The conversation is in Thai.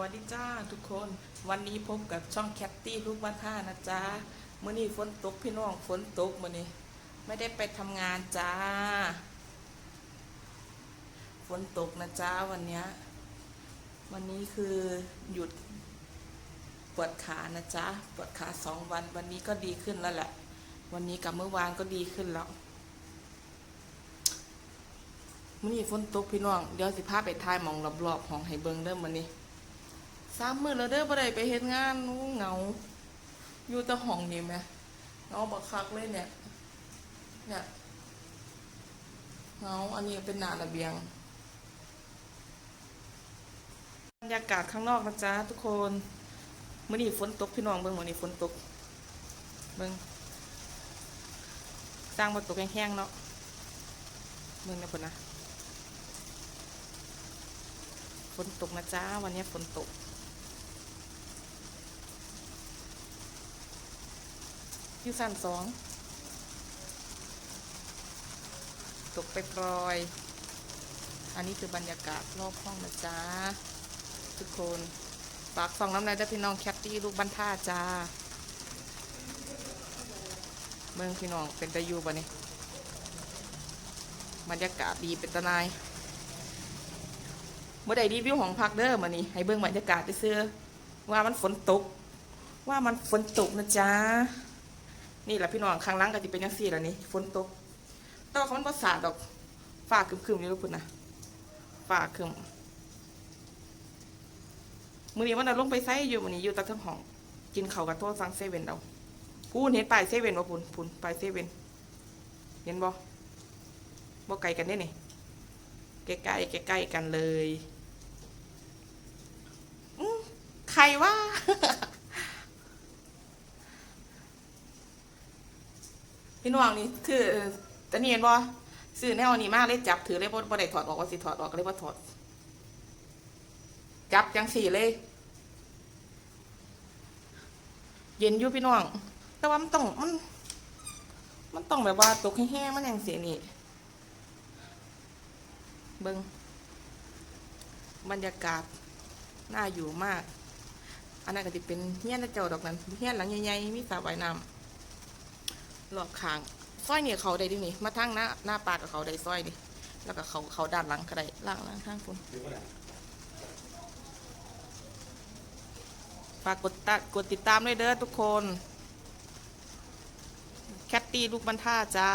วัสดีจ้าทุกคนวันนี้พบกับช่องแคตตี้ลูกบ้านท่านะจ๊ะมื่อนี้ฝนตกพี่น้องฝนตกมื่อนี้ไม่ได้ไปทำงานจ้าฝนตกนะจ้าวันเนี้ยวันนี้คือหยุดปวดขานะจ๊ะปวดขาสองวัน วันนี้ก็ดีขึ้นแล้วแหละ วันนี้กับเมื่อวานก็ดีขึ้นแล้วมื่อนี้ฝนตกพี่น้องเดี๋ยวสิพาไปทายหมองรอบๆห้องให้เบิงเด้อมื้อนี้ามมือแล้วเด้อบ่ได้ไปเฮ็ดงานอู้เหงา อยู่แต่ห้องนี่แหมเหงาบักคักเลยเนี่ย เนี่ยเหงาอันนี้เป็นหน้าระเบียง บรรยากาศข้างนอกนะจ๊ะทุกคนมื้อนี้ฝนตกพี่น้องเบิ่งมื้อนี้ฝนตก เบิ่งสร้างบ่ตกแห้งๆเนาะเบิ่งนะพุ่นนะฝนตกนะจ้าวันนี้ฝนตก อยู่สั้นสองตกไปปลอย อันนี้คือบรรยากาศรอบห้องนะจ้าทุกคนฝากส่องน้ำลายได้พี่น้องแคตตี้ลูกบ้านท่าจ้า เมืองพี่น้องเป็นตะยูบ่นี่ยบรรยากาศดีเป็นตะนายเมื่อใดรีวิวของพักเด้อมานี่ให้เบิ่งบรรยากาศเสื้อว่ามันฝนตก ว่ามันฝนตกนะจ๊ะ นี่แหละพี่น้องข้งล่างก็จะเป็นยังสี่แล้วนี่ฝนตกแตว่าเขามันภาษาดอกฝ้าครึมๆนี่ลูกพุ่นนะฝ้าครึมมือนี้มันน่ะลงไปไซอยู่มือนี้อยู่ตักทั้งห้อง กินเข้ากับตัวสังเซเว่นเอาพูนเห็นป้ายเซเว่นบ่พุ่นพุ่นป้ายเซเว่นเห็นบ่บ่ไกลกันเด้นี่ใกล้ๆใกล้ๆกันเลยอืมใครว่า พี่น้องนี่คือตะเนียนบ่ซื้อแนวนี้มากเลยจับถือเลยบ่บ่ได้ถอดออกว่าสิถอดออกก็เลยว่ถอด จับจังสี่เลย เย็นอยู่พี่น้อง แต่ว่ามันต้องมันมันต้องแบบว่าตกแห้งๆมันอย่างเสียนี่เบิงบรรยากาศน่าอยู่มาก อันนั้นก็จะเป็นเฮี้ยนเจ้าดอกนั้นเฮี้ยนหลังใหญ่ๆมีสระว่ายน้ำ รอบข้างซอยเนี่ยเขาได้ดินี่มาทั้งหน้าหน้าปากกับเขาได้ซอยดิแล้วก็เขาเขาด้านหลังก็ได้ล่างล่างข้างคุณฝากกดตากดติดตามด้วยเด้อทุกคน แคตตี้ลูกบรรท่าจ้า